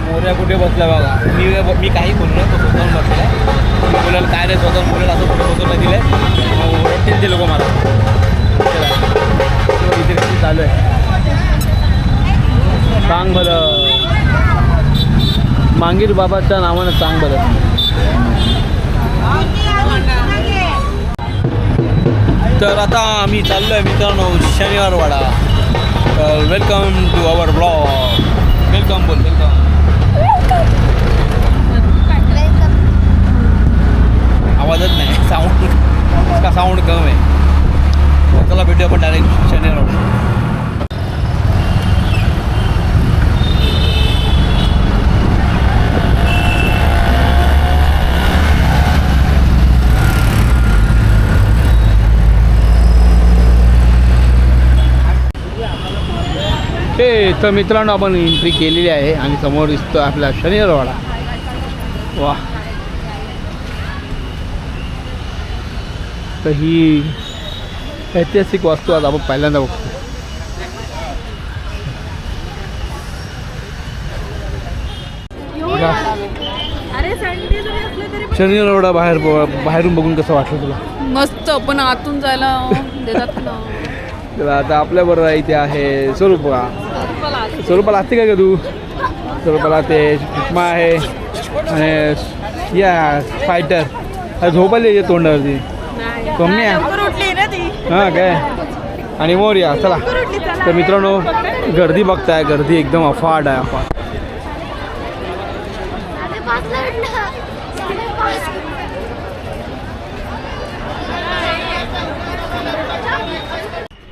मोऱ्या कुठे बसला बघा. मी मी काही बोललो तो स्वतःहून बसला मी बोलायला काय रे स्वतःहून बोलेल असं कुठे बसवलं दिलं आहे ओरडतील ते लोक मला. इथे चालू आहे. सांग बरं मांगीर बाबाच्या नावानं सांग बरं तर आता आम्ही चाललो आहे मित्रांनो Shaniwar Wada welcome to our blog welcome बोल वेलकम आवाजच नाही. साऊंड का साऊंड कम आहे तर चला भेटूया आपण डायरेक्ट शनिवार वाडा हे तर मित्रांनो आपण एंट्री केलेली आहे आणि समोर दिसतो आपला शनिवारवाडा वा. तर ही ऐतिहासिक वास्तू आज आपण पहिल्यांदा बघतो. शनिवारवाडा बाहेर बाहेरून बघून कसं वाटलं तुला? मस्त पण आतून जायला देतात ना. तर आता आपल्याबरोबर इथे आहे स्वरूपा. स्वरूपाला असते का ग तू? स्वरूपाला ते सुषमा आहे आणि या फायटर अरे झोपायला येते तोंडावरती. कमी आहे. हां काय? आणि मोर्या चला. तर मित्रांनो गर्दी बघताय गर्दी एकदम अफाट आहे अफाट.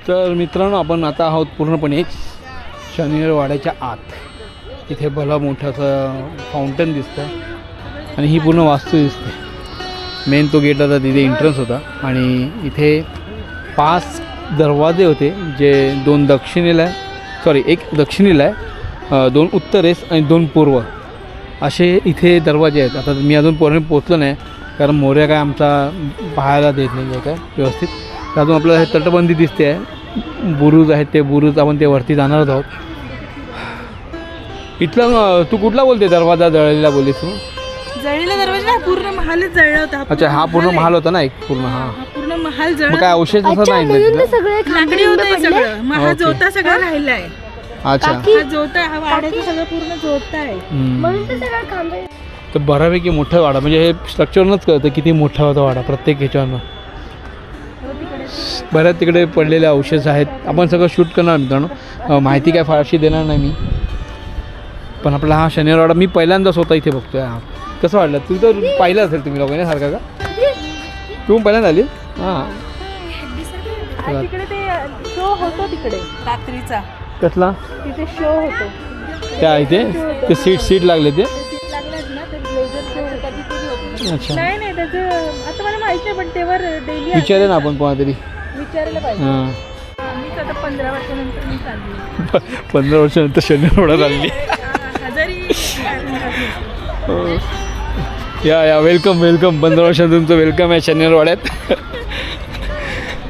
तर मित्रांनो आपण आता आहोत पूर्णपणे शनिवारवाड्याच्या आत. इथे भला मोठं असं फाउंटन दिसतं आणि ही पूर्ण वास्तू दिसते. मेन तो गेट होता तिथे एंट्रन्स होता. आणि इथे पाच दरवाजे होते जे दोन दक्षिणेला आहे. सॉरी एक दक्षिणेला आहे दोन उत्तरेस आणि दोन पूर्व. असे इथे दरवाजे आहेत. आता मी अजून पूर्ण पोचलो नाही कारण मोऱ्या काय आमचा पाहायला देत नाही आहे काय? व्यवस्थित. तर अजून आपल्याला हे तटबंदी दिसते आहे. बुरुज आहेत ते बुरुज आपण ते वरती जाणारच आहोत. इथला तू कुठला बोलते? दरवाजा जळलेला बोललीस तू? जळलेला दरवाजा ना पूर्ण महालच जळला होता. अच्छा हा पूर्ण महाल होता ना एक? पूर्ण हा. पूर्ण महाल मग जळ काय अवशेष असं नाही तिथं? लाकडी होतं सगळं. हा ओके. जोता सगळा राहिलाय अच्छा. हा जोता हा वाड्याचं सगळं पूर्ण जोता आहे. हम्म. तर बऱ्यापैकी मोठं वाडा. म्हणजे हे स्ट्रक्चरनंच कळतं किती मोठा होता वाडा प्रत्येक ह्याच्यावरनं. बऱ्याच तिकडे पडलेले अवशेष आहेत. आपण सगळं शूट करणार मित्रांनो. माहिती काय फारशी देणार नाही मी. पण आपला हा शनिवारवाडा मी पहिल्यांदा स्वतः इथे बघतोय हा. कसं वाटलं? तू तर पाहिलं असेल तुम्ही लोकांनी सारखा का? तू पहिल्यांदा आली? हां. आणि तिकडे ते शो होतो तिकडे. रात्रीचा. कसला? तिथे शो होतो. त्या इथे? ते सीट सीट लागले ते? अच्छा. नाही नाही त्याचं आता मला माहीत नाही पण डेली विचारे ना आपण कोणातरी. विचारायला पाहिजे. हां. पंधरा वर्षानंतर मी चालली. पंधरा वर्षानंतर शनिवारवाडा चालली. हजारी या या वेलकम वेलकम पंधरा वर्षात तुमचं वेलकम आहे शनिवारवाड्यात.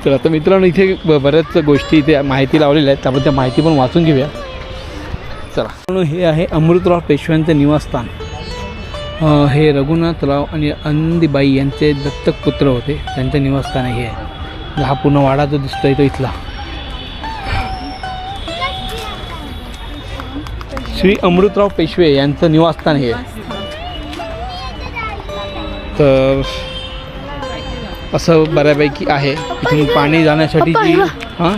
तर आता मित्रांनो इथे बऱ्याच गोष्टी इथे माहिती लावलेल्या आहेत. आपण त्या माहिती पण वाचून घेऊया. चला. हे आहे अमृतराव पेशव्यांचं निवासस्थान. हे रघुनाथराव आणि आनंदीबाई यांचे दत्तक पुत्र होते. त्यांचं निवासस्थान आहे हे पूर्ण वाडा जो दिसतोय तो इथला. श्री अमृतराव पेशवे यांचं निवासस्थान हे. तर असं बऱ्यापैकी आहे. इथून पाणी जाण्यासाठी जी हां?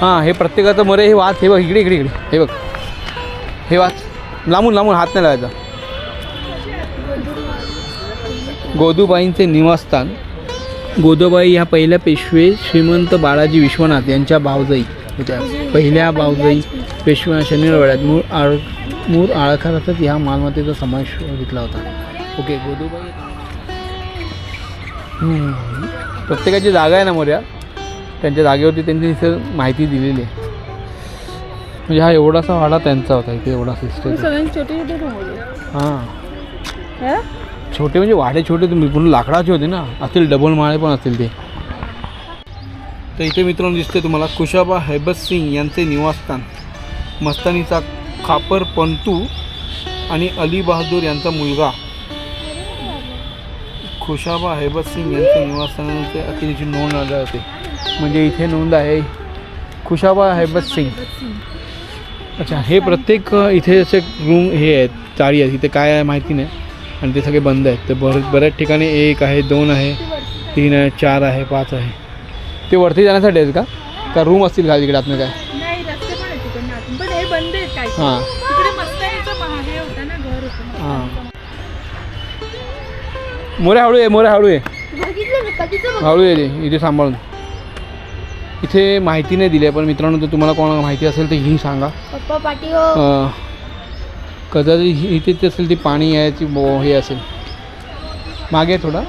हां हे प्रत्येकाचं मरे हे वाच हे बघ इकडे इकडे इकडे. हे बघ. हे वाच. लांबून लांबून हात नाही लावायचा. गोदूबाईंचे निवासस्थान. गोदूबाई ह्या पहिल्या पेशवे श्रीमंत बाळाजी विश्वनाथ यांच्या भावजाई होत्या. पहिल्या भावजाई पेशव्या शनिवारवाड्यात मूळ आळ मूळ आळखारातच ह्या मालमत्तेचा समावेश घेतला होता. ओके गोदूबाई. प्रत्येकाची जागा आहे ना मोऱ्या त्यांच्या जागेवरती त्यांची इथं माहिती दिलेली आहे. म्हणजे हा एवढासा वाडा त्यांचा होता इथे एवढा सिस्टम हा? छोटे म्हणजे वाडे छोटे तुम्ही पूर्ण लाकडाचे होते ना. असतील डबल माळे पण असतील ते. तर इथे मित्रांनो दिसते तुम्हाला कुशाबा हैबत सिंग यांचे निवासस्थान. मस्तानीचा खापर पंतू आणि अली बहादूर यांचा मुलगा. खुशाबा हैबत सिंग यांच्या निवासस्थानाचे अतिथीची नोंद आढळते. म्हणजे इथे नोंद आहे खुशाबा हैबत सिंग. अच्छा हे प्रत्येक इथे असे रूम हे आहेत चाळी आहेत. इथे काय आहे माहिती नाही. आणि ते सगळे बंद आहेत. ते बर बऱ्याच ठिकाणी एक आहे दोन आहे तीन आहे चार आहे पाच आहे. ते वरती जाण्यासाठी आहेत का? का रूम असतील का तिकडे आतमध्ये काय? नाही रस्ते पण आहेत तिकडनं आतून. पण हे बंद आहेत काय हां. तिकडे मस्त याचं महा- हे होतं ना घर होतं. हां. मोरे हळू आहे मोरे हळू आहे हळू आहे ते इथे सांभाळून. इथे माहिती नाही दिली आहे पण मित्रांनो जर तुम्हाला कोणाला माहिती असेल तर ही सांगा. हो. कदाचित ही- इथे असेल ती पाणी याची बो- हे असेल. मागे थोडा.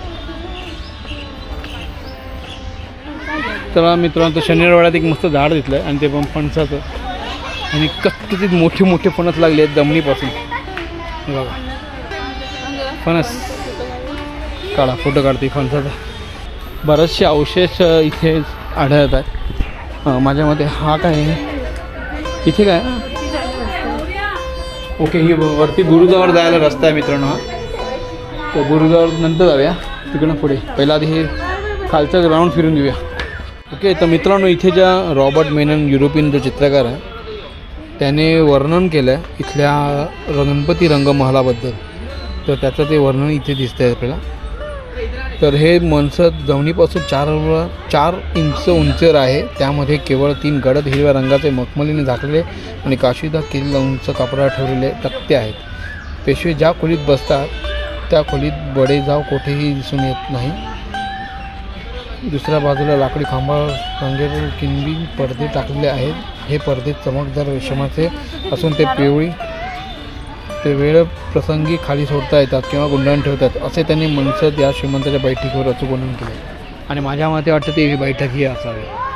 तर मित्रांनो शनिवारवाड्यात एक मस्त झाड दिसलं आहे आणि ते पण फणसाचं. आणि कच्चित मोठे मोठे फणस लागले आहेत दमणीपासून. बघा. फणस. काढा फोटो काढते फणसाचा. बरेचसे अवशेष इथे आढळत आहेत माझ्या मते हा काय आहे? इथे काय? ओके ही वरती गुरुद्वार जायला रस्ता आहे मित्रांनो हा. तर गुरुद्वार नंतर जाऊया. तिकडनं पुढे. पहिला आधी हे खालचं ग्राउंड फिरून घेऊया. ओके तर मित्रांनो इथे ज्या रॉबर्ट मेनन युरोपियन जो चित्रकार आहे त्याने वर्णन केलं आहे इथल्या गणपती रंगमहालाबद्दल. तर त्याचं ते वर्णन इथे दिसतं आहे आपल्याला. तर हे मनसद जमिनीपासून चार चार इंच उंचर आहे. त्यामध्ये केवळ तीन गडद हिरव्या रंगाचे मखमलीने झाकलेले आणि काशीदा किल्ल उंच कापडा ठेवलेले तक्ते आहेत. पेशवे ज्या खोलीत बसतात त्या खोलीत बडेजाव कोठेही दिसून येत नाही. दुसऱ्या बाजूला लाकडी खांबा रंगेल किनबी पडदे टाकलेले आहेत. हे पडदे चमकदार रेशमाचे असून ते पिवळी ते वेळ प्रसंगी खाली सोडता येतात किंवा गुंडाळून ठेवतात असे त्यांनी मनसद या श्रीमंताच्या बैठकीवर अचूक वर्णन केले. आणि माझ्या मते वाटतं ती ही बैठक ही असावी.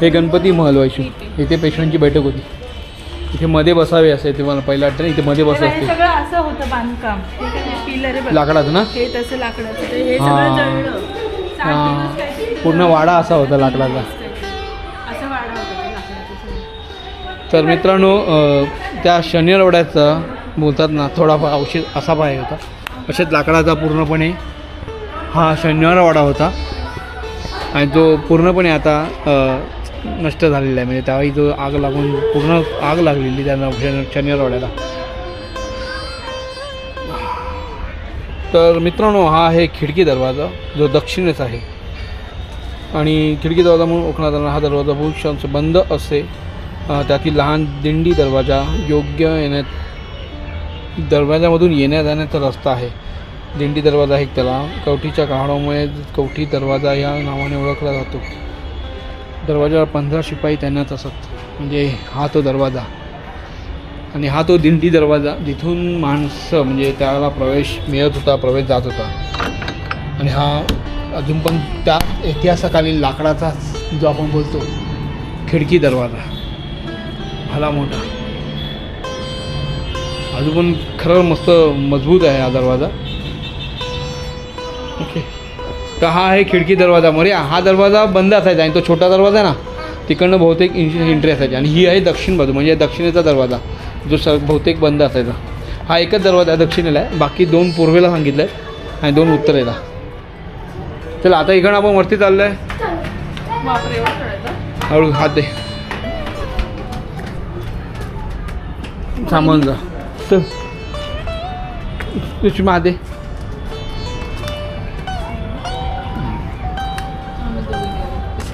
हे गणपती महल व्हायची इथे पेशंटची बैठक होती. इथे मध्ये बसावे असे ते मला पहिला वाटतं ना इथे मध्ये असते. सगळं असं होतं बांधकाम. पिलर लाकडाचं ना? हे तसं लाकडाचं. हे. सगळं जळलं. पूर्ण वाडा असा होता लाकडाचा. वाडा. तर मित्रांनो त्या शनिवारवाड्याचा बोलतात ना थोडाफार औषध असा पाय होता. असेच लाकडाचा पूर्णपणे हा शनिवारवाडा होता. आणि तो पूर्णपणे आता नष्ट झालेला आहे. म्हणजे त्यावेळी जो आग लागून पूर्ण आग लागलेली त्यांना शनि- शनिवारवाड्याला. तर मित्रांनो हा आहे खिडकी दरवाजा जो दक्षिणेच आहे. आणि खिडकी दरवाजा म्हणून ओळखण्यात आला हा दरवाजा पुरुषांचा बंद असे त्यातील लहान दिंडी दरवाजा योग्य येण्यात दरवाजामधून येण्या जाण्याचा रस्ता आहे. दिंडी दरवाजा आहे त्याला. कवठीच्या काळामुळे कवठी दरवाजा या नावाने ओळखला जातो. दरवाजावर पंधरा शिपाई तैनात असत म्हणजे हा तो दरवाजा. आणि हा तो दिंडी दरवाजा जिथून माणसं म्हणजे त्याला प्रवेश मिळत होता प्रवेश जात होता. आणि हा अजून पण त्या इतिहासाकालीन लाकडाचा जो आपण बोलतो खिडकी दरवाजा. भला मोठा. अजून पण खरं मस्त मजबूत आहे हा दरवाजा. ओके. तर हा आहे खिडकी दरवाजा. मोरे हा दरवाजा बंद असायचा आणि तो छोटा दरवाजा आहे ना तिकडनं बहुतेक एंट्री असायची. आणि ही आहे दक्षिण बाजू म्हणजे दक्षिणेचा दरवाजा जो स बहुतेक बंद असायचा. हा एकच दरवाजा दक्षिणेला आहे. बाकी दोन पूर्वेला सांगितलं आहे आणि दोन उत्तरेला. चला आता इकडं आपण वरती चाललो आहे हळू हात दे. थांबून जा. चल. तुझी हात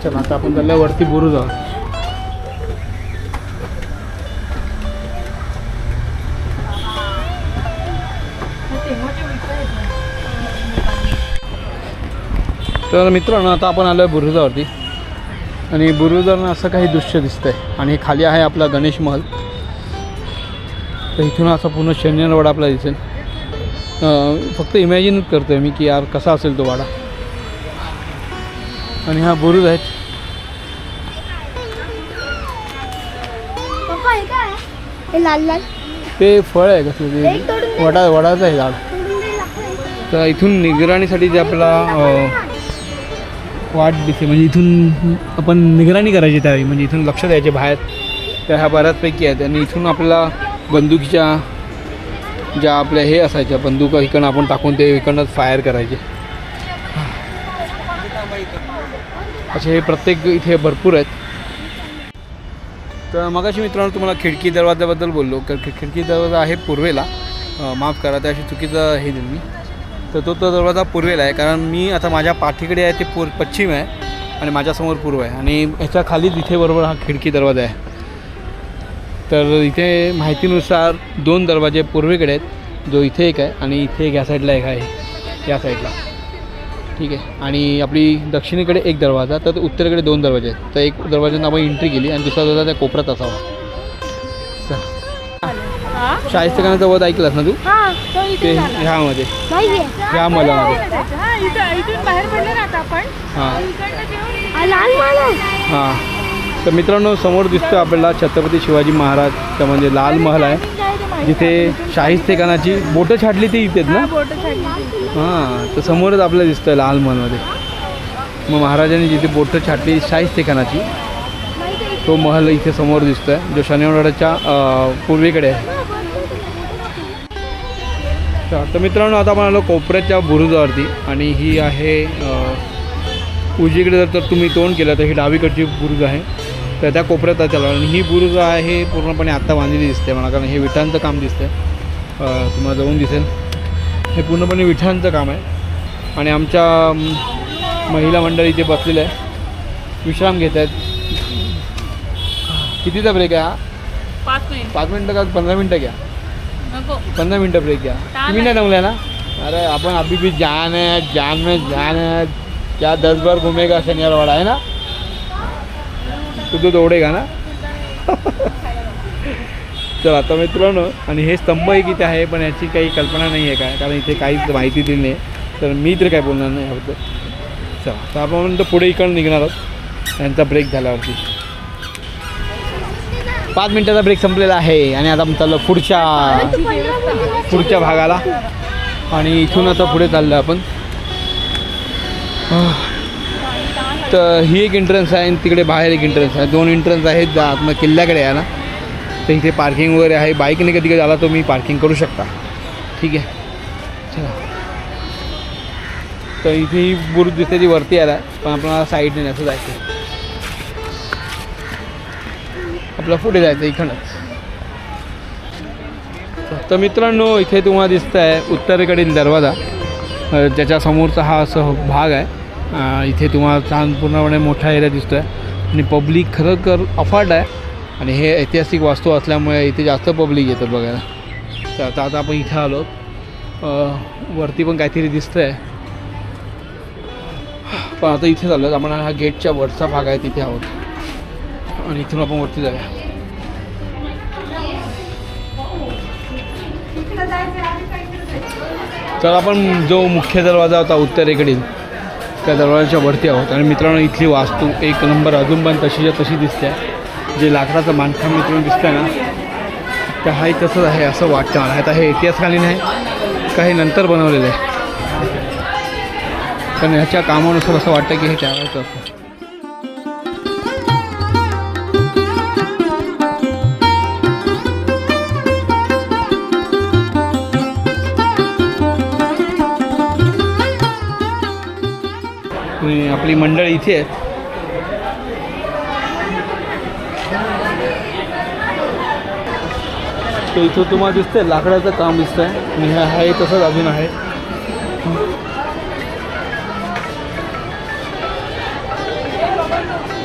चला आता आपण चालल्या वरती बुरू जाऊ. ना. तर मित्रांनो आता आपण आलो आहे बुरुजावरती. आणि बुरुजावरनं असं काही दृश्य दिसतंय. आणि खाली आहे आपला गणेश महल. तर इथून असा पूर्ण शनिवार वाडा आपला दिसेल. फक्त इमॅजिन करतो आहे मी की यार कसा असेल तो वाडा. आणि हा बुरुज आहेत हे लाल लाल. ते फळ आहे कसलं एक तोडून ते दे. वडा वडाचं आहे झाड. तोडून दे लाकूड. तर इथून निगराणीसाठी जे आपला अ, वाट दिसते. म्हणजे इथून आपण निगराणी करायची त्यावेळी. म्हणजे इथून लक्ष द्यायचे बाहेर. त्या ह्या बऱ्याचपैकी आहेत. आणि इथून आपल्याला बंदुकीच्या ज्या आपल्या हे असायच्या बंदुका इकडनं आपण टाकून ते इकडनंच फायर करायचे. असे हे प्रत्येक इथे भरपूर आहेत. तर मगाशी मित्रांनो तुम्हाला खिडकी दरवाजाबद्दल बोललो. तर खिडकी दरवाजा आहे पूर्वेला. माफ करा त्याशी अशी चुकीचं हे दिली मी. तर तो तो दरवाजा पूर्वेला आहे. कारण मी आता माझ्या पाठीकडे आहे ते पूर पश्चिम आहे आणि माझ्यासमोर पूर्व आहे. आणि ह्याच्या खाली इथे बरोबर हा खिडकी दरवाजा आहे. तर इथे माहितीनुसार दोन दरवाजे पूर्वेकडे आहेत. जो इथे एक आहे आणि इथे एक या साईडला एक आहे. या साईडला. ठीक आहे. आणि आपली दक्षिणेकडे एक दरवाजा तर उत्तरेकडे दोन दरवाजे आहेत. तर एक दरवाज्यानं आपण एंट्री केली आणि दुसरा दरवाजा त्या कोपऱ्यात असावा. च- हा शाहिस्तेखानाचा वध ऐकलास ना तू? हा तो. ह्यामध्ये. ह्या मलामध्ये. हा इथं इथून बाहेर पडलं ना आता आपण. हां. हा माल हां. तर मित्रांनो समोर दिसतो आपल्याला छत्रपती शिवाजी महाराजचा म्हणजे लाल महल आहे. जिथे शाहिस्तेखानाची बोटं छाटली ती इथेच ना? हा, तर समोरच आपल्याला दिसतं लाल महलमध्ये. मग महाराजांनी जिथे बोटं छाटली शाहिस्तेखानाची तो महल इथे समोर दिसतो आहे जो शनिवारवाड्याच्या अ, पूर्वेकडे आहे. तर तर मित्रांनो आता आपण आलो कोपऱ्याच्या बुरुजावरती आणि ही आहे उजवीकडे जर तर तुम्ही तोंड केलं तर ही डावीकडची बुरुज आहे. तर त्या कोपऱ्यात आहे त्याला आणि ही बुरुज आहे पूर्णपणे आत्ता बांधलेली दिसते मला कारण हे विठांचं काम दिसतं. तुम्हाला जाऊन दिसेल. हे पूर्णपणे विठांचं काम आहे. आणि आमच्या महिला मंडळी इथे बसलेल्या आहे विश्राम घेत आहेत. कितीचा ब्रेक आहे हा? पाच मिनिट. पाच मिनटं का पंधरा मिनटं घ्या? पंद्रह मिनट ब्रेक क्या तुम्ही नाही दमले ना? अरे अपन अभी भी जान है जान में जान है क्या दस बार घूमेगा शनिवारवाड़ा है ना? तू तो दौडेगा ना चल आता मित्रांनो आणि हे स्तंभ एक इथे आहे पण याची काही कल्पना नाही आहे काय कारण इथे काहीच माहिती दिली नाही. तर मी तर काय बोलणार नाही याबद्दल. चला तर आपण तर पुढे इकडं निघणार आहोत. यांचा ब्रेक झाल्यावरती. पाच मिनटाचा ब्रेक संपलेला आहे आणि आता आपण चाललो पुढच्या पुढच्या भागाला. आणि इथून आता पुढे चाललो आपण. तर uh, ही एक एंट्रन्स आहे आणि तिकडे बाहेर एक एंट्रन्स आहे. दोन एंट्रन्स आहेत जा मग किल्ल्याकडे आहे ना. तर इथे पार्किंग वगैरे आहे. बाईकने कधी कधी आला तो मी पार्किंग करू शकता. ठीक आहे. चला. तर इथे ही बुरुज दिसते ती वरती आला. पण आपल्याला साईडने असं जायचं. आपलं पुढे जायचं इकडंच तर मित्रांनो इथे तुम्हाला दिसतं आहे उत्तरेकडील दरवाजा. अ, ज्याच्या समोरचा हा असं भाग आहे. इथे तुम्हाला छान पूर्णपणे मोठा एरिया दिसतो आहे आणि पब्लिक खरोखर अफाट आहे. आणि हे ऐतिहासिक वास्तू असल्यामुळे इथे जास्त पब्लिक येतं बघायला. तर आता आता आपण इथे आलो. वरती पण काहीतरी दिसतं आहे पण आता इथे चाललो आपण हा गेटच्या वरचा भाग आहे तिथे आहोत. आणि इथून आपण वरती जाऊया. तर आपण जो मुख्य दरवाजा होता उत्तरेकडील. त्या दरवाजाच्या वरती आहोत. आणि मित्रांनो इथली वास्तू एक नंबर अजून पण तशीच्या तशी दिसते. जे लाकडाचं बांधकाम मित्रांनो दिसतं ना तर हाही तसंच आहे असं वाटतं मला आता हे इतिहासकालीन आहे. काही नंतर बनवलेलं आहे. पण ह्याच्या कामानुसार असं वाटतं की हे त्यावेळेचं असतं आणि आपली मंडळी इथे आहेत. तो इथं तुम्हाला दिसतंय लाकडाचं काम दिसतंय. आणि हे आहे तसंच अजून आहे.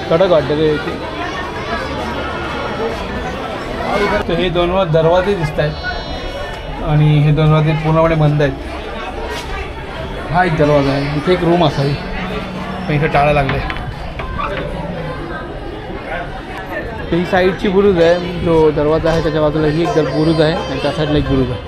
कडक वाटतं ते इथे. तर हे दोन दरवाजे दिसत आहेत आणि हे दरवाजे पूर्णपणे बंद आहेत. हा एक दरवाजा आहे. इथे एक रूम असावी. पण इथे टाळा लागले. ही साईडची बुरुज आहे. जो दरवाजा आहे त्याच्या बाजूला ही एक दर- बुरुज आहे आणि त्या साईडला एक बुरुज आहे.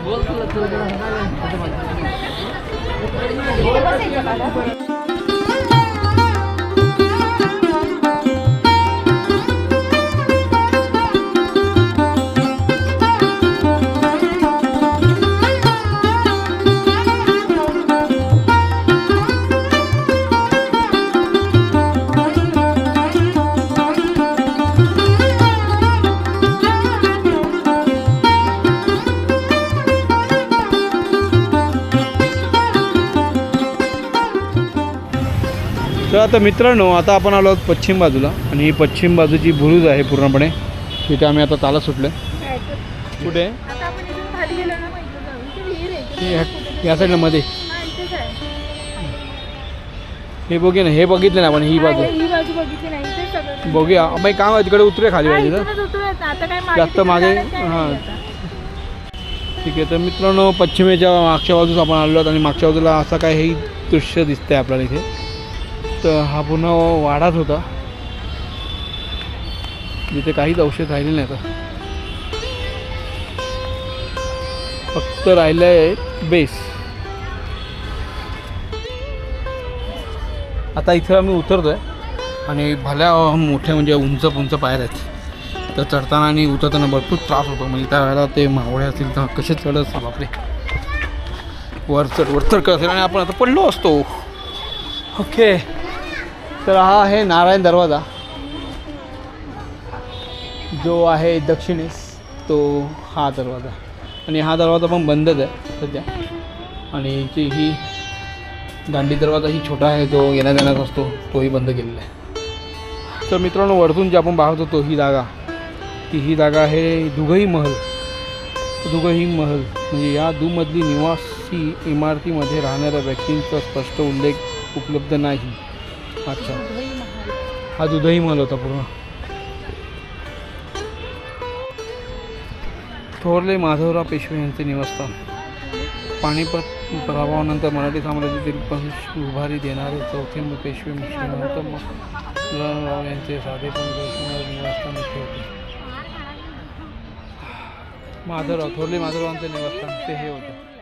तर आता मित्रांनो आता आपण आलो आहोत पश्चिम बाजूला. आणि ही पश्चिम बाजूची बुरुज आहे पूर्णपणे. तिथे आम्ही आता ताला सुटलो कुठे? या साईडला मध्ये. हा बघूया ना हे बघितलं ना आपण ही बाजू. बघूया. मग एक काम आहे तिकडे उतरूया खाली तर काय मागे जास्त मागे- काय हा. ठीक आहे तर मित्रांनो पश्चिमेच्या मागच्या बाजूस आपण आलो आहोत आणि मागच्या बाजूला असं काय हे दृश्य दिसतंय आपल्याला इथे. तर हा पुन्हा वाढाच होता. जिथे काहीच औषध राहिले नाही आता. फक्त राहिलं आहे बेस. आता इथं आम्ही उतरतो आहे आणि भल्या मोठ्या म्हणजे उंच उंच पायऱ्या आहेत. तर चढताना आणि उतरताना भरपूर त्रास होतो. म्हणजे त्यावेळेला ते मावळे असतील तर कसे चढत? असतात बापरे. वर चढ वर चढ असेल आणि आपण आता पडलो असतो. ओके. तर हा आहे नारायण दरवाजा. जो आहे दक्षिणेस तो हा दरवाजा. आणि हा दरवाजा पण बंदच आहे सध्या. आणि जी ही दांडी दरवाजा ही छोटा आहे जो येण्या जाण्यात असतो तोही बंद केलेला आहे. तर मित्रांनो वरतून जे आपण पाहत होतो ही जागा की ही जागा आहे दुघई महल. दुघई महल. म्हणजे या दुमधली निवासी इमारतीमध्ये राहणाऱ्या व्यक्तींचा स्पष्ट उल्लेख उपलब्ध नाही. अच्छा. हा दुधई महल होता पूर्ण. थोरले माधवराव पेशवे यांचे निवासस्थान. पानिपत प्रभावानंतर मराठी साम्राज्यातील पंच उभारी देणारे चौथे पेशवे राव यांचे साधेपण दर्शवणारे निवासस्थान होते. माधवराव थोरले माधवरावांचे निवासस्थान ते हे होतं.